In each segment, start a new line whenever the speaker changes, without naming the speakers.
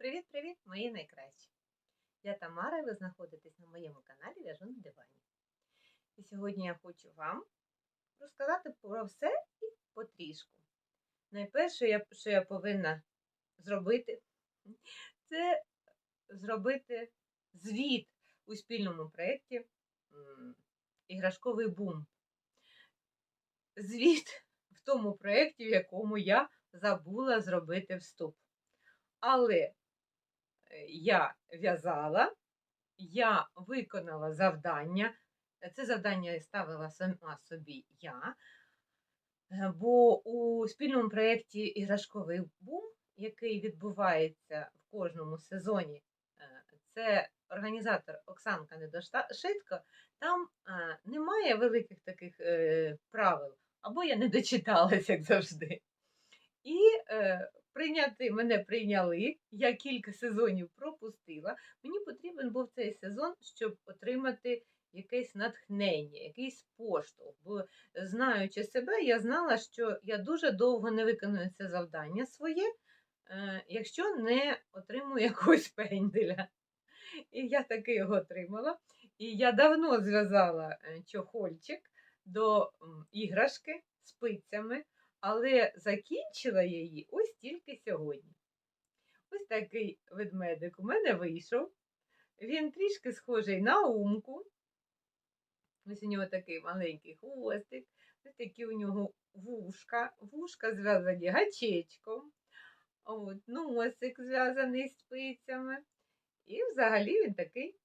Привіт-привіт, мої найкращі! Я Тамара, і ви знаходитесь на моєму каналі В'яжу на дивані. І сьогодні я хочу вам розказати про все і потрішку. Найперше, що я повинна зробити, це зробити звіт у спільному проєкті Іграшковий бум. Звіт в тому проєкті, в якому я забула зробити вступ. Але я в'язала, я виконала завдання. Це завдання я ставила сама собі я. Е, Бо у спільному проєкті Іграшковий бум, який відбувається в кожному сезоні, е, це організатор Оксанка Недошитко, там е, немає великих таких е, правил, або я не дочиталась, як завжди. І е, прийняти мене прийняли. Я кілька сезонів пропустила. Мені потрібен був цей сезон, щоб отримати якесь натхнення, якийсь поштовх. Бо знаючи себе, я знала, що я дуже довго не виконую це завдання своє, е, якщо не отримую якогось пенделя. І я таки його отримала. І я давно зв'язала е, чохольчик до іграшки спицями але закінчила її ось тільки сьогодні. Ось такий ведмедик у мене вийшов. Він трішки схожий на умку. Ось у нього такий маленький хвостик, ось такі у нього вушка. Вушка зв'язані гачечком. От, носик зв'язаний спицями. І взагалі він такий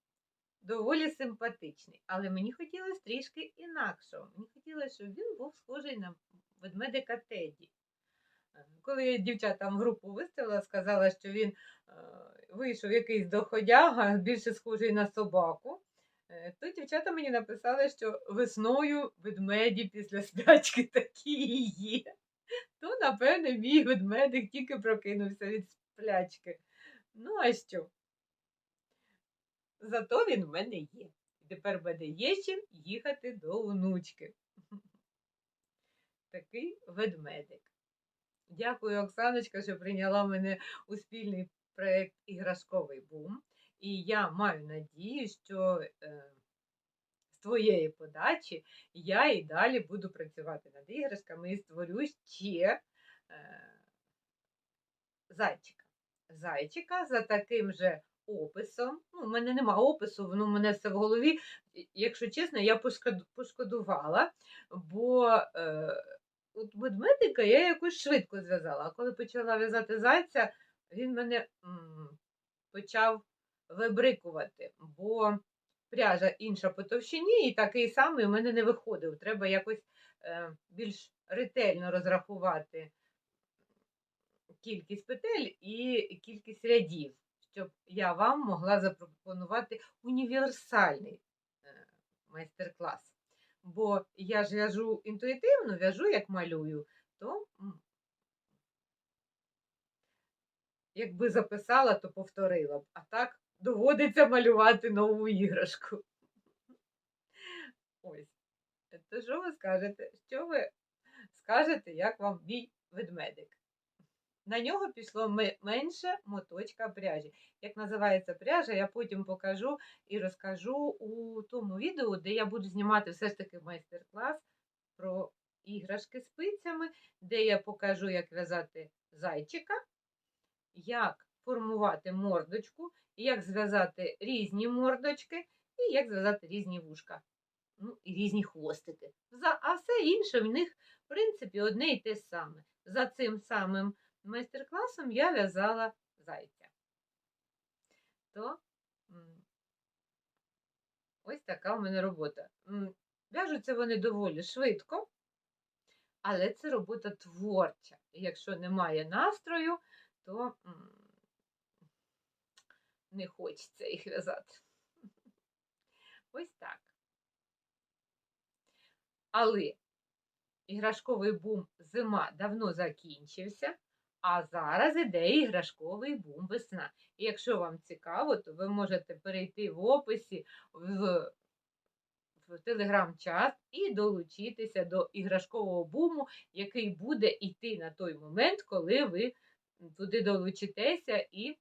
доволі симпатичний. Але мені хотілося трішки інакшого. Мені хотілося, щоб він був схожий на ведмедика Теді. Е, Коли я дівчатам групу виставила, сказала, що він е, вийшов якийсь доходяга, більше схожий на собаку, е, то дівчата мені написали, що весною ведмеді після спячки такі є. То, напевне, мій ведмедик тільки прокинувся від сплячки. Ну, а що? Зато він в мене є. І тепер буде є чим їхати до онучки. Такий ведмедик. Дякую, Оксаночка, що прийняла мене у спільний проєкт Іграшковий бум. І я маю надію, що е, з твоєї подачі я і далі буду працювати над іграшками і створю ще е, зайчика. Зайчика за таким же описом. Ну, у мене нема опису, воно в мене все в голові. Якщо чесно, я пошкодувала, бо е, от ведмедика я якось швидко зв'язала. А коли почала в'язати зайця, він мене м, почав вибрикувати, бо пряжа інша по товщині, і такий самий у мене не виходив. Треба якось е, більш ретельно розрахувати кількість петель і кількість рядів, щоб я вам могла запропонувати універсальний е, майстер-клас. Бо я ж в'яжу інтуїтивно, в'яжу як малюю, то якби записала, то повторила б. А так доводиться малювати нову іграшку. Ось. То що ви скажете? Що ви скажете, як вам мій ведмедик? На нього пішло менше моточка пряжі. Як називається пряжа, я потім покажу і розкажу у тому відео, де я буду знімати все ж таки майстер-клас про іграшки з спицями, де я покажу, як в'язати зайчика, як формувати мордочку, як зв'язати різні мордочки і як зв'язати різні вушка. Ну, і різні хвостики. А все інше в них, в принципі, одне і те саме. За цим самим майстер-класом я в'язала зайця. То ось така в мене робота. В'яжуться вони доволі швидко, але це робота творча. Якщо немає настрою, то не хочеться їх в'язати. Ось так. Але іграшковий бум зима давно закінчився, а зараз іде іграшковий бум весна. І якщо вам цікаво, то ви можете перейти в описі в, в телеграм-чат і долучитися до іграшкового буму, який буде йти на той момент, коли ви туди долучитеся і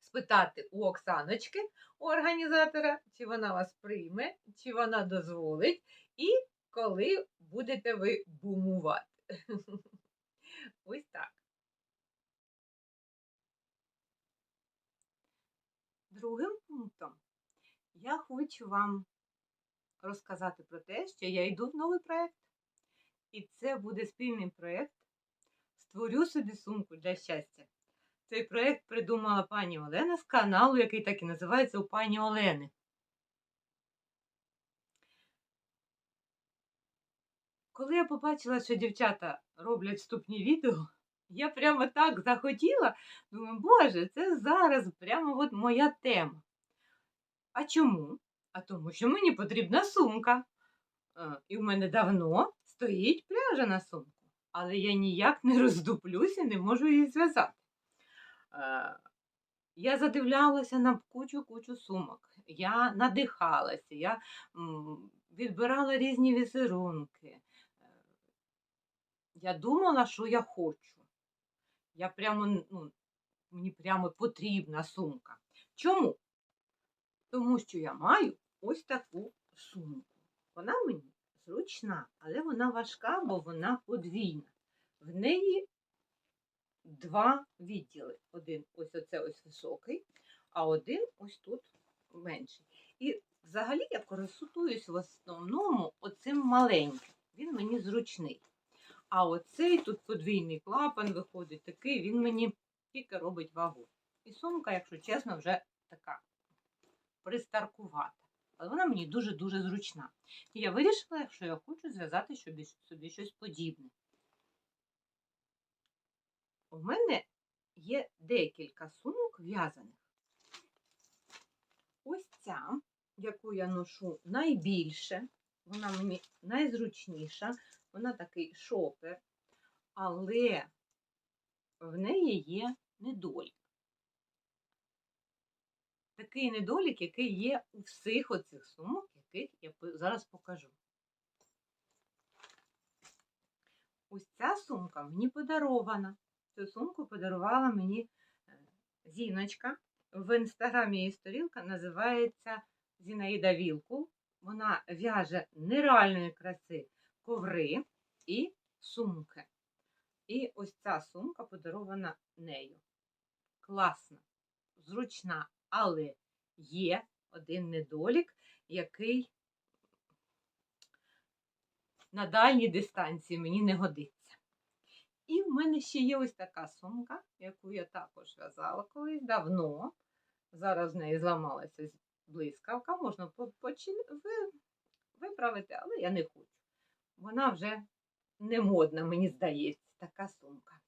спитати у Оксаночки, у організатора, чи вона вас прийме, чи вона дозволить, і коли будете ви бумувати. Ось так. Другим пунктом я хочу вам розказати про те, що я йду в новий проєкт. І це буде спільний проєкт Створю собі сумку для щастя. Цей проєкт придумала пані Олена з каналу, який так і називається у пані Олени. Коли я побачила, що дівчата роблять вступні відео, я прямо так захотіла, думаю, боже, це зараз прямо от моя тема. А чому? А тому, що мені потрібна сумка. Е, І в мене давно стоїть пряжа на сумку, але я ніяк не роздуплюся, не можу її зв'язати. Е, Я задивлялася на кучу-кучу сумок. Я надихалася, я відбирала різні візерунки. Я думала, що я хочу. Я прямо, ну, мені прямо потрібна сумка. Чому? Тому що я маю ось таку сумку. Вона мені зручна, але вона важка, бо вона подвійна. В неї два відділи. Один ось оце ось високий, а один ось тут менший. І взагалі я користуюсь в основному оцим маленьким. Він мені зручний. А оцей тут подвійний клапан виходить такий, він мені тільки робить вагу. І сумка, якщо чесно, вже така пристаркувата. Але вона мені дуже-дуже зручна. І я вирішила, що я хочу зв'язати собі щось подібне. У мене є декілька сумок в'язаних. Ось ця, яку я ношу найбільше, вона мені найзручніша, вона такий шопер, але в неї є недолік. Такий недолік, який є у всіх оцих сумок, яких я зараз покажу. Ось ця сумка мені подарована. Цю сумку подарувала мені е, Зіночка. В інстаграмі її сторінка називається Зінаїда Вілкул. Вона в'яже нереальної краси коври і сумки. І ось ця сумка подарована нею. Класна, зручна, але є один недолік, який на дальній дистанції мені не годиться. І в мене ще є ось така сумка, яку я також в'язала колись давно. Зараз в неї зламалася блискавка, можна по- ви- виправити, але я не хочу. Вона вже не модна, мені здається, така сумка.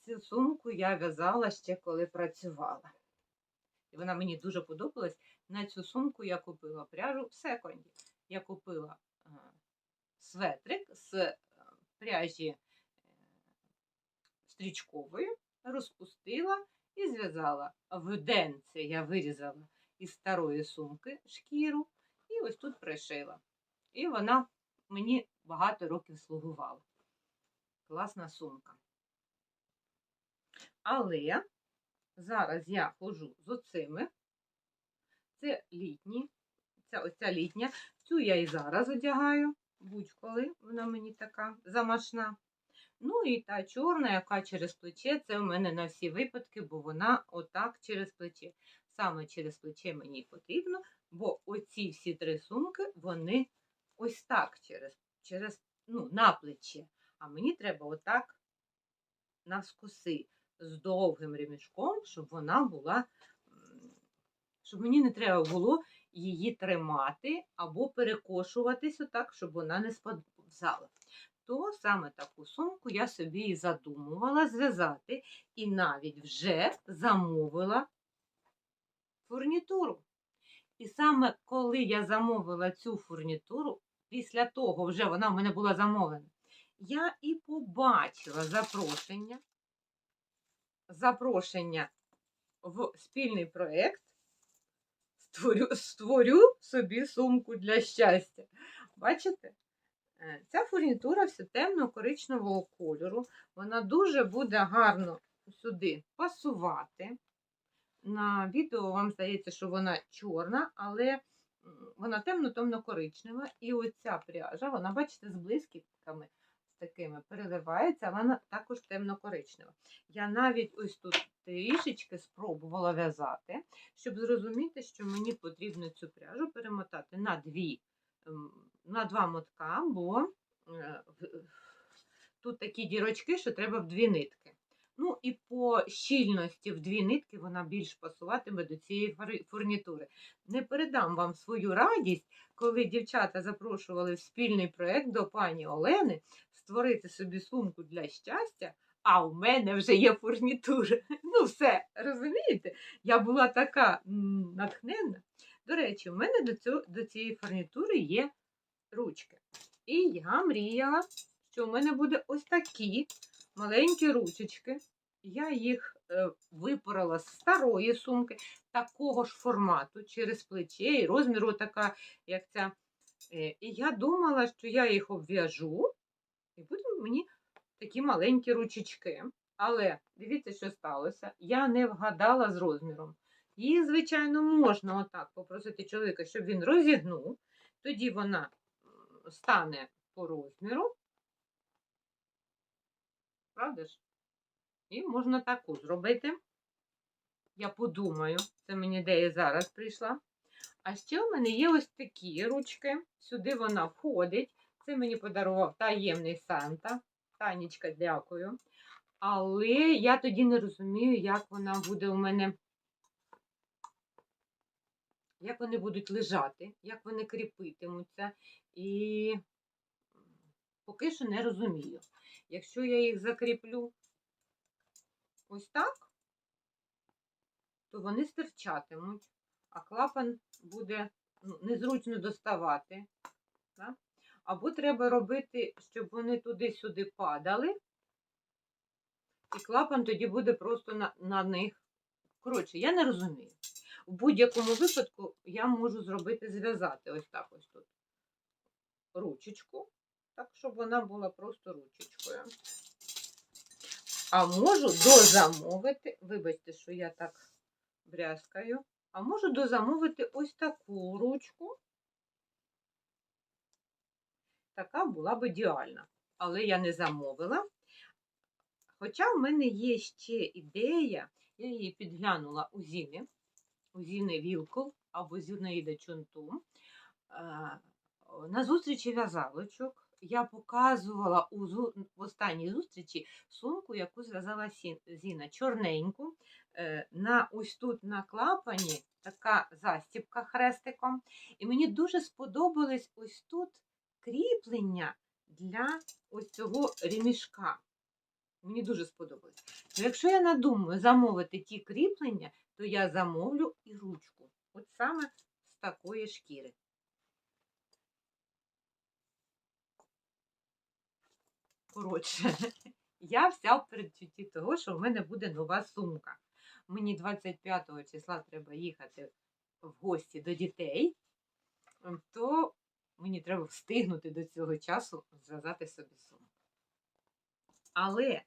Цю сумку я в'язала ще коли працювала. І вона мені дуже подобалась. На цю сумку я купила пряжу в секонді. Я купила е, светрик з е, пряжі е, стрічкової, розпустила і зв'язала. В денце я вирізала із старої сумки шкіру і ось тут пришила. І вона мені багато років слугувала. Класна сумка. Але зараз я ходжу з оцими. Це літні. Це оця літня. Цю я і зараз одягаю, будь-коли вона мені така замашна. Ну і та чорна, яка через плече, це в мене на всі випадки, бо вона отак через плече. Саме через плече мені потрібно, бо оці всі три сумки, вони ось так через, через ну, на плече. А мені треба отак навскоси з довгим ремішком, щоб вона була, щоб мені не треба було її тримати або перекошуватись отак, щоб вона не сповзала. То саме таку сумку я собі і задумувала зв'язати, і навіть вже замовила фурнітуру. І саме коли я замовила цю фурнітуру, після того вже вона в мене була замовлена, я і побачила запрошення, запрошення в спільний проєкт створю, створю собі сумку для щастя. Бачите? Е, Ця фурнітура все темно-коричневого кольору. Вона дуже буде гарно сюди пасувати. на відео вам здається, що вона чорна, але вона темно-темно-коричнева. І оця пряжа, вона, бачите, з блискітками з такими переливається, вона також темно-коричнева. Я навіть ось тут трішечки спробувала в'язати, щоб зрозуміти, що мені потрібно цю пряжу перемотати на дві, ем, на два мотка, бо е, тут такі дірочки, що треба в дві нитки. Ну і по щільності в дві нитки вона більш пасуватиме до цієї фурнітури. Не передам вам свою радість, коли дівчата запрошували в спільний проєкт до пані Олени створити собі сумку для щастя, а у мене вже є фурнітура. Ну, все, розумієте? Я була така натхненна. До речі, у мене до, цього, до цієї фурнітури є ручки. І я мріяла, що у мене буде ось такі маленькі ручечки. Я їх е, випорола з старої сумки, такого ж формату, через плече і розміру, така, як ця. Е, і я думала, що я їх обв'яжу, і будуть мені такі маленькі ручечки. Але дивіться, що сталося. Я не вгадала з розміром. Її, звичайно, можна отак попросити чоловіка, щоб він розігнув. Тоді вона стане по розміру. Правда ж? І можна таку зробити. Я подумаю, це мені ідея зараз прийшла. А ще у мене є ось такі ручки. Сюди вона входить. Це мені подарував таємний Санта. Танечка, дякую. Але я тоді не розумію, як вона буде у мене. Як вони будуть лежати, як вони кріпитимуться. І поки що не розумію. Якщо я їх закріплю ось так, то вони стирчатимуть, а клапан буде ну, незручно доставати. Або треба робити, щоб вони туди-сюди падали, і клапан тоді буде просто на, на них. Коротше, я не розумію. В будь-якому випадку я можу зробити, зв'язати ось так ось тут ручечку, так, щоб вона була просто ручечкою. А можу дозамовити, вибачте, що я так брязкаю, а можу дозамовити ось таку ручку. Така була б ідеальна. Але я не замовила. Хоча в мене є ще ідея, я її підглянула у Зіни, у Зіни Вілкол або Зінаїда Чунту. Е, На зустрічі в'язалочок я показувала у в останній зустрічі сумку, яку зв'язала Зіна, чорненьку. Е, На ось тут на клапані така застібка хрестиком. І мені дуже сподобались ось тут кріплення для ось цього ремішка. Мені дуже сподобалось. Якщо я надумаю замовити ті кріплення, то я замовлю і ручку. От саме з такої шкіри. Коротше, я вся в передчутті того, що в мене буде нова сумка. Мені 25 числа треба їхати в гості до дітей, то мені треба встигнути до цього часу зв'язати собі сумку. Але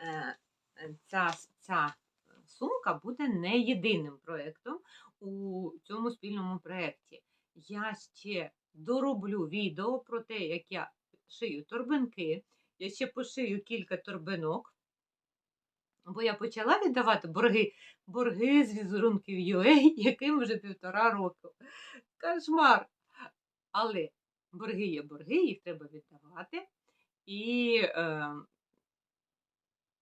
е, ця, ця сумка буде не єдиним проєктом у цьому спільному проєкті. Я ще дороблю відео про те, як я шию торбинки. Я ще пошию кілька торбинок, бо я почала віддавати борги, борги з візерунків UA, яким вже півтора року. Кошмар! Але борги є борги, їх треба віддавати. І е,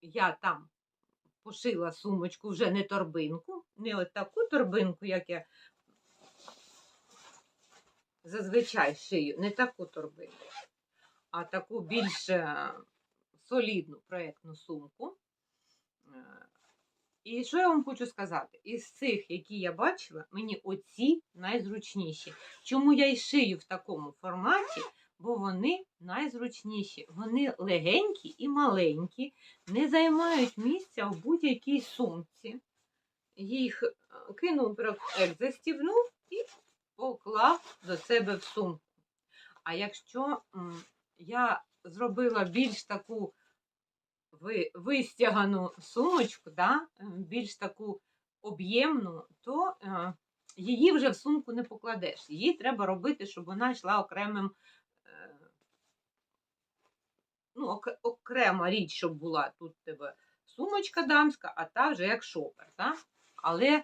я там пошила сумочку вже не торбинку, не от таку торбинку, як я зазвичай шию, не таку торбинку, а таку більш е, солідну проєктну сумку. Е, І що я вам хочу сказати? Із цих, які я бачила, мені оці найзручніші. Чому я й шию в такому форматі? Бо вони найзручніші. Вони легенькі і маленькі, не займають місця в будь-якій сумці. Їх е, кинув проект, застібнув і поклав до себе в сумку. А якщо я зробила більш таку вистягану сумочку, да? більш таку об'ємну, то е, її вже в сумку не покладеш. Її треба робити, щоб вона йшла окремим. е, Ну, окрема річ, щоб була тут тебе сумочка дамська, а та вже як шопер. Так? Але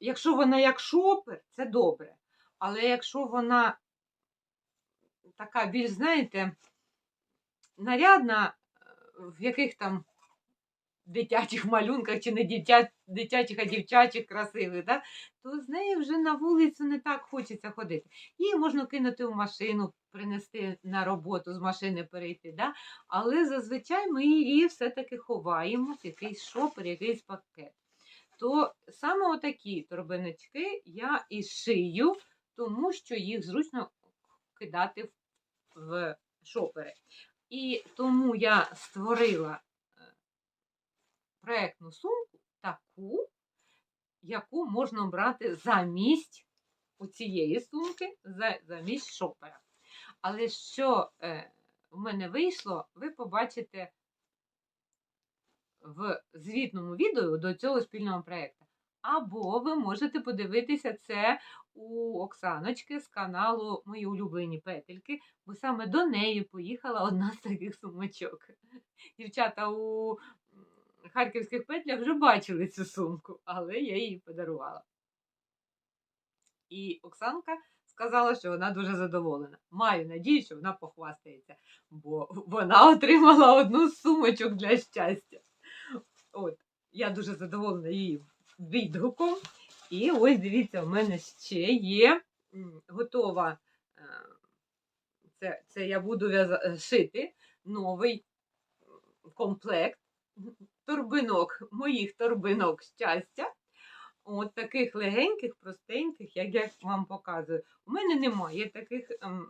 якщо вона як шопер, це добре. Але якщо вона така більш, знаєте, нарядна, е, в яких там дитячих малюнках чи не дитя, дитячих, а дівчачих красивих, да? то з нею вже на вулицю не так хочеться ходити. Її можна кинути в машину, принести на роботу, з машини перейти. Да? Але зазвичай ми її все-таки ховаємо в якийсь шопер, якийсь пакет. То саме отакі торбиночки я і шию, тому що їх зручно кидати в- в шопери. І тому я створила е, проектну сумку таку, яку можна брати замість цієї сумки, замість шопера. Але що е, в мене вийшло, ви побачите в звітному відео до цього спільного проєкту. Або ви можете подивитися це у Оксаночки з каналу Мої улюблені петельки, бо саме до неї поїхала одна з таких сумочок. Дівчата у харківських петлях вже бачили цю сумку, але я її подарувала. І Оксанка сказала, що вона дуже задоволена. Маю надію, що вона похвастається, бо вона отримала одну з сумочок для щастя. От, я дуже задоволена її відгуком. І ось дивіться, у мене ще є готова. е, Це, це я буду в'яза- шити новий комплект торбинок, моїх торбинок щастя. От таких легеньких, простеньких, як я вам показую. У мене немає таких ем,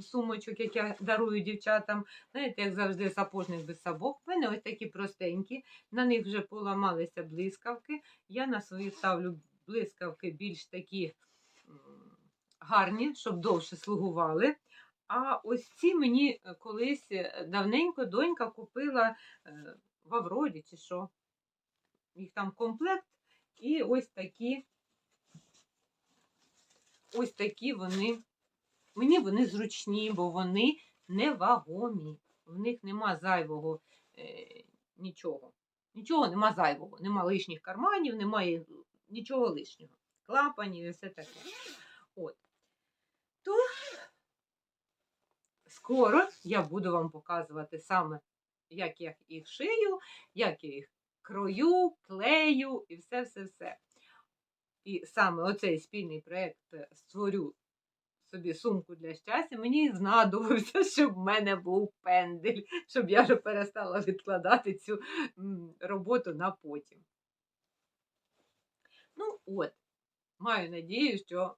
сумочок, як я дарую дівчатам. Знаєте, як завжди, сапожник без сапог. У мене ось такі простенькі, на них вже поламалися блискавки. Я на свої ставлю блискавки більш такі гарні, щоб довше слугували. А ось ці мені е, колись е, давненько донька купила е, в Авроді чи що. Їх там комплект. І ось такі, ось такі вони. Мені вони зручні, бо вони невагомі. В них нема зайвого е, нічого. Нічого нема зайвого. Нема лишніх карманів, немає нічого лишнього. Клапанів і все таке. От. То скоро я буду вам показувати саме, як я їх шию, як я їх крою, клею і все-все-все. І саме оцей спільний проєкт створю собі сумку для щастя, мені знадобився, щоб в мене був пендель, щоб я вже перестала відкладати цю роботу на потім. Ну, от, маю надію, що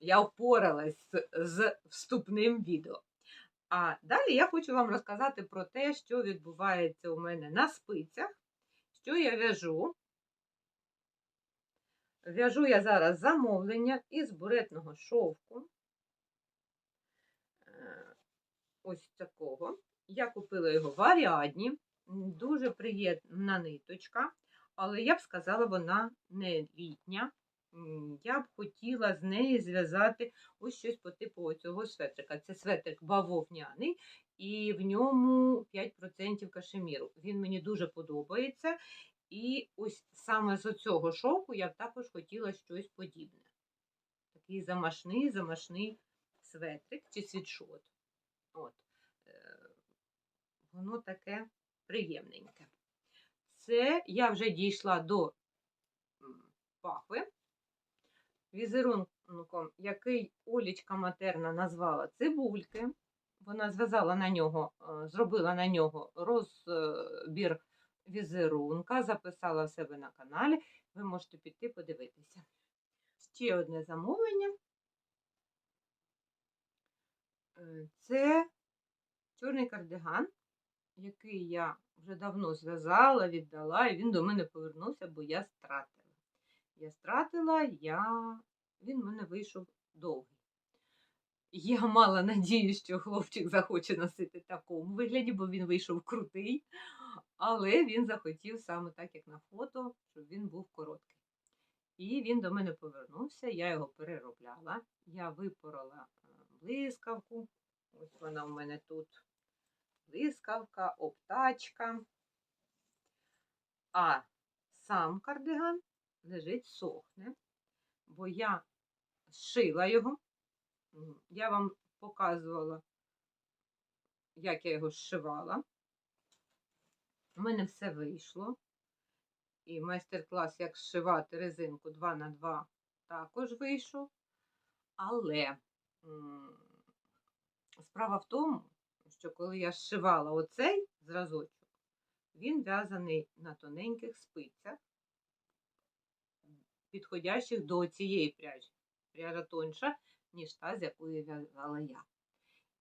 я впоралась з, вступним відео. А далі я хочу вам розказати про те, що відбувається у мене на спицях, що я в'яжу. В'яжу я зараз замовлення із буретного шовку. Е, Ось такого. Я купила його в Аріадні. Дуже приємна ниточка, але я б сказала, вона не літня. Я б хотіла з неї зв'язати ось щось по типу цього светрика. Це светрик бавовняний, і в ньому 5% кашеміру. Він мені дуже подобається. І ось саме з цього шовку я б також хотіла щось подібне. Такий замашний, замашний светрик чи світшот. От. Е, Воно таке приємненьке. Це я вже дійшла до пахви. Візерунком, який Олічка матерна назвала цибульки. Вона зв'язала на нього, е, зробила на нього розбір візерунка, записала в себе на каналі. Ви можете піти подивитися. Ще одне замовлення. Е, Це чорний кардиган, який я вже давно зв'язала, віддала, і він до мене повернувся, бо я стратила. Я стратила, я... він в мене вийшов довгий. Я мала надію, що хлопчик захоче носити в такому вигляді, бо він вийшов крутий. Але він захотів саме так, як на фото, щоб він був короткий. І він до мене повернувся, я його переробляла. Я випорола блискавку. Ось вона в мене тут. Блискавка, обтачка. А сам кардиган лежить сохне, бо я зшила його. Я вам показувала, як я його зшивала. У мене все вийшло. І майстер-клас, як зшивати резинку 2 на 2 також вийшов. Але справа в тому, що коли я зшивала оцей зразочок, він в'язаний на тоненьких спицях, підходящих до цієї пряжі. Пряжа тонша, ніж та, з якої в'язала я.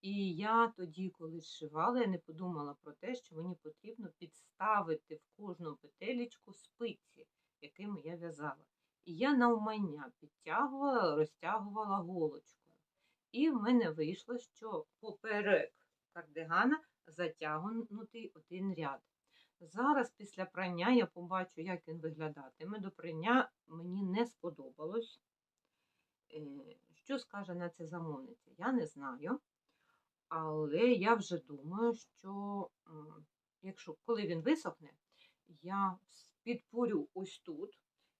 І я тоді, коли зшивала, я не подумала про те, що мені потрібно підставити в кожну петелечку спиці, якими я в'язала. І я навмання підтягувала, розтягувала голочкою. І в мене вийшло, що поперек кардигана затягнутий один ряд. Зараз після прання я побачу, як він виглядатиме. До прання мені не сподобалось. Е, Що скаже на це замовниця? Я не знаю. Але я вже думаю, що якщо коли він висохне, я підпорю ось тут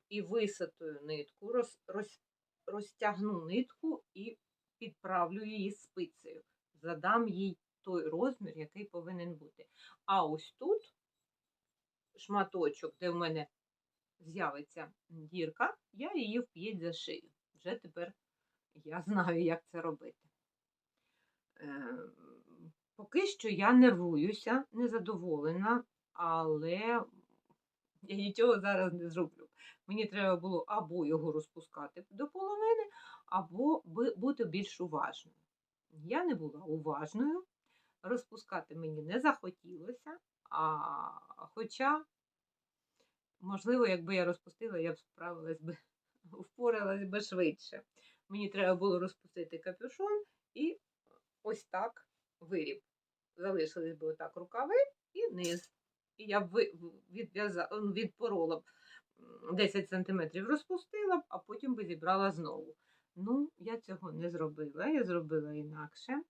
і висатую нитку, роз, роз, розтягну нитку і підправлю її спицею. Задам їй той розмір, який повинен бути. А ось тут шматочок, де в мене з'явиться дірка, я її вп'єть за шию. Вже тепер я знаю, як це робити. Е, Поки що я нервуюся, незадоволена, але я нічого зараз не зроблю. Мені треба було або його розпускати до половини, або бути більш уважною. Я не була уважною, розпускати мені не захотілося, а хоча, можливо, якби я розпустила, я б справилась би, впоралась би швидше. Мені треба було розпустити капюшон і ось так виріб. Залишились би отак рукави і низ. І я відпорола б 10 см розпустила б, а потім би зібрала знову. Ну, я цього не зробила, я зробила інакше.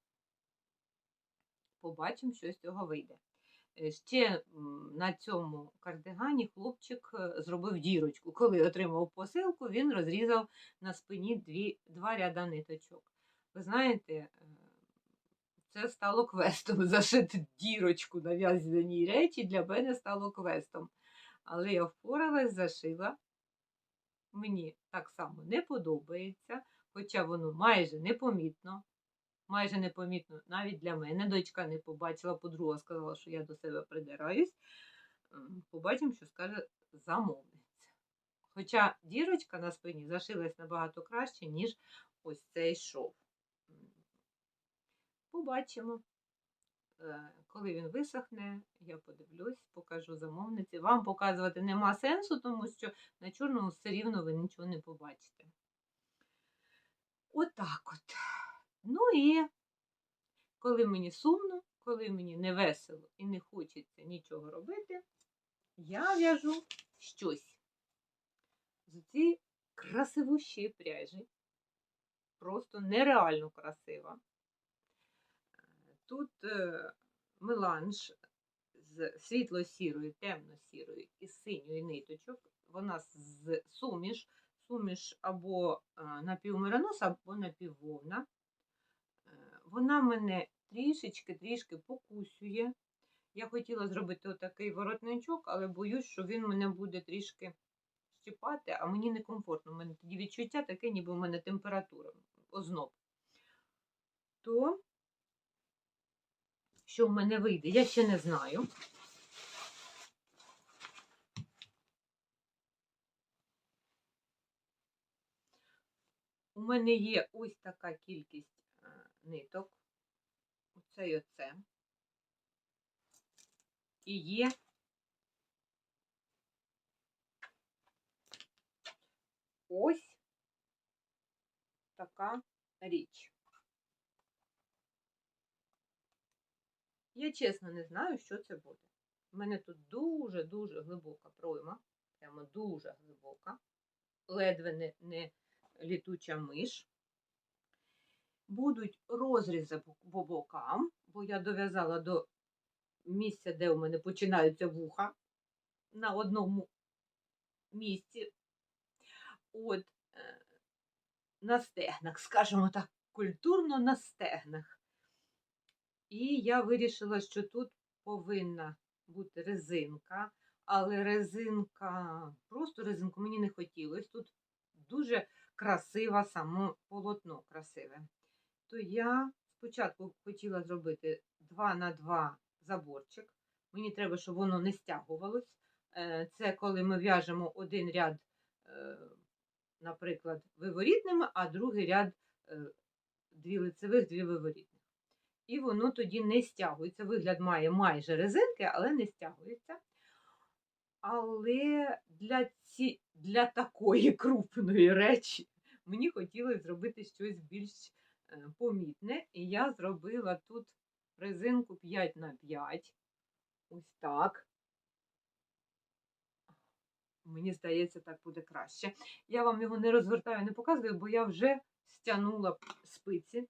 Побачимо, що з цього вийде. Е, Ще на цьому кардигані хлопчик е, зробив дірочку. Коли отримав посилку, він розрізав на спині дві, два ряда ниточок. Ви знаєте, е, це стало квестом. Зашити дірочку на в'язаній речі для мене стало квестом. Але я впоралась, зашила. Мені так само не подобається, хоча воно майже непомітно. Майже непомітно навіть для мене. Дочка не побачила, подруга сказала, що я до себе придираюсь. Побачимо, що скаже замовниця. Хоча дірочка на спині зашилась набагато краще, ніж ось цей шов. Побачимо. Е, Коли він висохне, я подивлюсь, покажу замовниці. Вам показувати нема сенсу, тому що на чорному все рівно ви нічого не побачите. Отак от. Ну і коли мені сумно, коли мені не весело і не хочеться нічого робити, я в'яжу щось з цієї красивущої пряжі. Просто нереально красива. Тут е, меланж з світло-сірої, темно-сірої і синьої ниточок. Вона з суміш, суміш або е, або напіввовна. Е, Вона мене трішечки-трішки покусює. Я хотіла зробити отакий воротничок, але боюсь, що він мене буде трішки щипати, а мені некомфортно. У мене тоді відчуття таке, ніби в мене температура, озноб. То що в мене вийде, я ще не знаю. У мене є ось така кількість е, ниток. Оце і оце. І є ось така річ. Я чесно не знаю, що це буде. У мене тут дуже-дуже глибока пройма, прямо дуже глибока, ледве не, не літуча миш. Будуть розрізи по- бокам, бо я дов'язала до місця, де у мене починаються вуха на одному місці. От, е, на стегнах, скажімо так, культурно на стегнах. І я вирішила, що тут повинна бути резинка, але резинка, просто резинку мені не хотілося. Тут дуже красиве само полотно красиве. То я спочатку хотіла зробити 2 на 2 заборчик. Мені треба, щоб воно не стягувалось. Е, Це коли ми в'яжемо один ряд, е, наприклад, виворітними, а другий ряд е, дві лицевих, дві виворітних. І воно тоді не стягується. Вигляд має майже резинки, але не стягується. Але для, ці, для такої крупної речі мені хотілося зробити щось більш е, помітне. І я зробила тут резинку 5 на 5 Ось так. Мені здається, так буде краще. Я вам його не розвертаю, не показую, бо я вже стягнула спиці.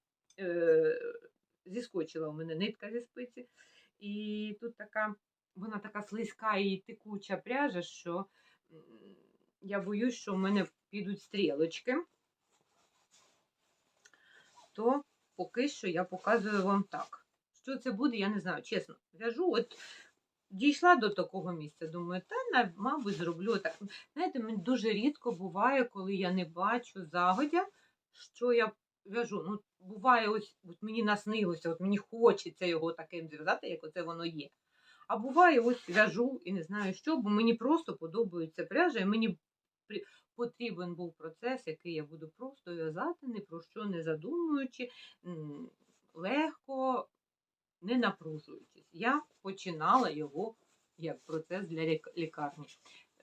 Зіскочила у мене нитка зі спиці. І тут така, вона така слизька і текуча пряжа, що я боюсь, що в мене підуть стрілочки. То поки що я показую вам так. Що це буде, я не знаю, чесно. В'яжу, от дійшла до такого місця, думаю, та, мабуть, зроблю так. Знаєте, мені дуже рідко буває, коли я не бачу загодя, що я в'яжу. Ну, буває, ось от мені наснилося, от мені хочеться його таким зв'язати, як оце воно є. А буває, ось в'яжу і не знаю що, бо мені просто подобається пряжа, і мені потрібен був процес, який я буду просто в'язати, ні про що не задумуючи, легко, не напружуючись. Я починала його як процес для лікарні.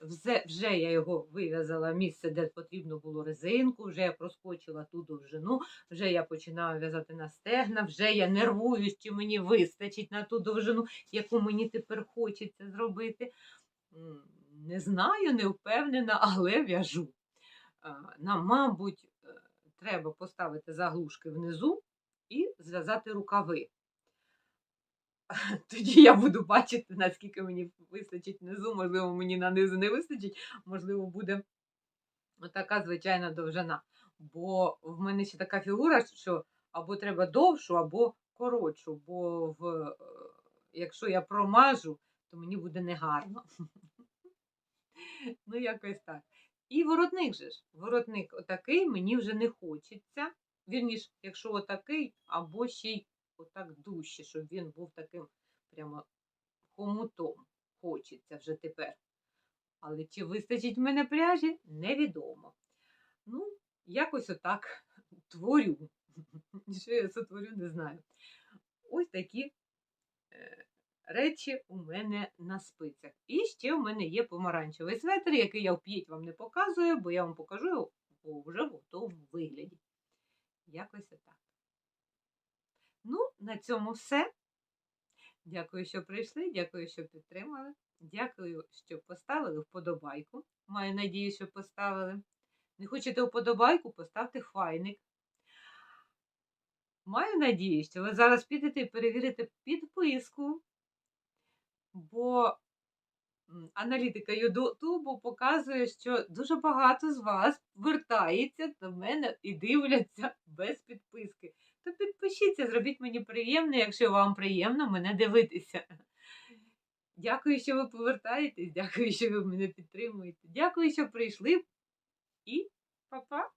Вже, я його вив'язала місце, де потрібно було резинку, вже я проскочила ту довжину, вже я починаю в'язати на стегна, вже я нервуюсь, чи мені вистачить на ту довжину, яку мені тепер хочеться зробити. Не знаю, не впевнена, але в'яжу. Нам, мабуть, е, треба поставити заглушки внизу і зв'язати рукави. Тоді я буду бачити, наскільки мені вистачить внизу, можливо, мені на низу не вистачить, можливо, буде така звичайна довжина. Бо в мене ще така фігура, що або треба довшу, або коротшу, бо в, е, якщо я промажу, то мені буде негарно. Ну, якось так. І воротник же ж. Воротник отакий мені вже не хочеться. Вірніш, якщо отакий, або ще й отак дужче, щоб він був таким прямо хомутом. Хочеться вже тепер. Але чи вистачить в мене пряжі, невідомо. Ну, якось отак творю. Що я сотворю, не знаю. Ось такі е, речі у мене на спицях. І ще в мене є помаранчевий светр, який я вп'ять вам не показую, бо я вам покажу його вже в готовому вигляді. Якось отак. Ну, на цьому все. Дякую, що прийшли, дякую, що підтримали. Дякую, що поставили вподобайку. Маю надію, що поставили. Не хочете вподобайку, поставте файник. Маю надію, що ви зараз підете і перевірите підписку, бо аналітика Ютубу показує, що дуже багато з вас вертається до мене і дивляться без підписки. То підпишіться, зробіть мені приємно, якщо вам приємно мене дивитися. Дякую, що ви повертаєтесь, дякую, що ви мене підтримуєте. Дякую, що прийшли. І па-па!